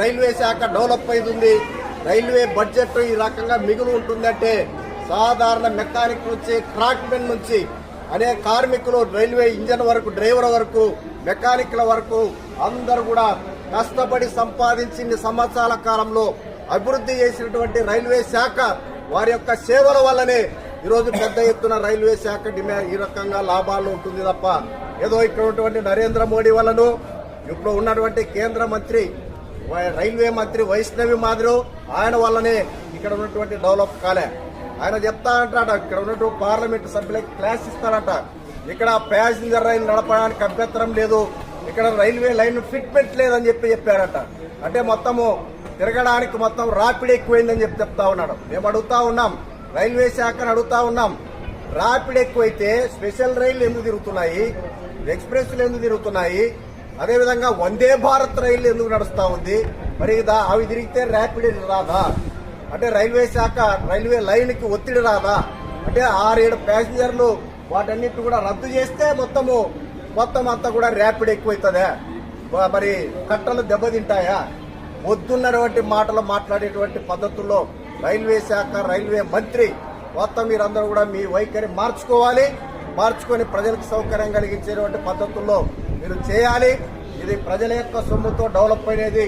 Railway శాఖ develop అయింది. Railway budget ఈ రకంగా మిగులు ఉంటుందంటే సాధారణ మెకానిక్ నుంచి క్రాక్మెన్ నుంచి అనే కార్మికులు రైల్వే ఇంజన్ వరకు డ్రైవర్ వరకు మెకానిక్ల వరకు అందరూ కూడా కష్టపడి సంపాదించిన సంవత్సరాల కాలంలో అభివృద్ధి చేసినటువంటి రైల్వే శాఖ వారి యొక్క సేవల వల్లనే ఈరోజు పెద్ద ఎత్తున రైల్వే శాఖ డిమాండ్ ఈ రకంగా లాభాలు ఉంటుంది తప్ప ఏదో ఇక్కడ ఉన్నటువంటి నరేంద్ర మోడీ వలన ఇప్పుడు ఉన్నటువంటి కేంద్ర మంత్రి రైల్వే మంత్రి వైష్ణవి మాదిరి ఆయన వల్లనే ఇక్కడ ఉన్నటువంటి డెవలప్ కాలే. ఆయన చెప్తా అంటాడ ఇక్కడ ఉన్నటువంటి పార్లమెంట్ సభ్యులకి క్లాస్ ఇస్తారంట. ఇక్కడ ప్యాసింజర్ రైలు నడపడానికి అభ్యంతరం లేదు. ఇక్కడ రైల్వే లైన్ ఫిట్మెంట్ లేదని చెప్పి చెప్పారట. అంటే మొత్తము తిరగడానికి మొత్తం రాపిడ్ ఎక్కువైందని చెప్పి చెప్తా ఉన్నాడు. మేము అడుగుతా ఉన్నాం రైల్వే శాఖను అడుగుతా ఉన్నాం. రాపిడ్ ఎక్కువైతే స్పెషల్ రైళ్ళు ఎందుకు తిరుగుతున్నాయి? ఎక్స్ప్రెస్లు ఎందుకు తిరుగుతున్నాయి? అదేవిధంగా వందే భారత్ రైలు ఎందుకు నడుస్తూ ఉంది? మరి అవి తిరిగితే ర్యాపిడ్ రాదా? అంటే రైల్వే శాఖ రైల్వే లైన్కి ఒత్తిడి రాదా? అంటే ఆరేడు ప్యాసింజర్లు వాటన్నిటి కూడా రద్దు చేస్తే మొత్తము మొత్తం అంతా కూడా ర్యాపిడ్ ఎక్కువైతుందా. మరి కట్టలు దెబ్బతింటాయా? వద్దున్నటువంటి మాటలు మాట్లాడేటువంటి పద్ధతుల్లో రైల్వే శాఖ రైల్వే మంత్రి మొత్తం మీరందరూ కూడా మీ వైఖరి మార్చుకోవాలి. మార్చుకొని ప్రజలకు సౌకర్యం కలిగించేటువంటి పద్ధతుల్లో మీరు చేయాలి. ఇది ప్రజల యొక్క సొమ్ముతో డెవలప్ అయినది.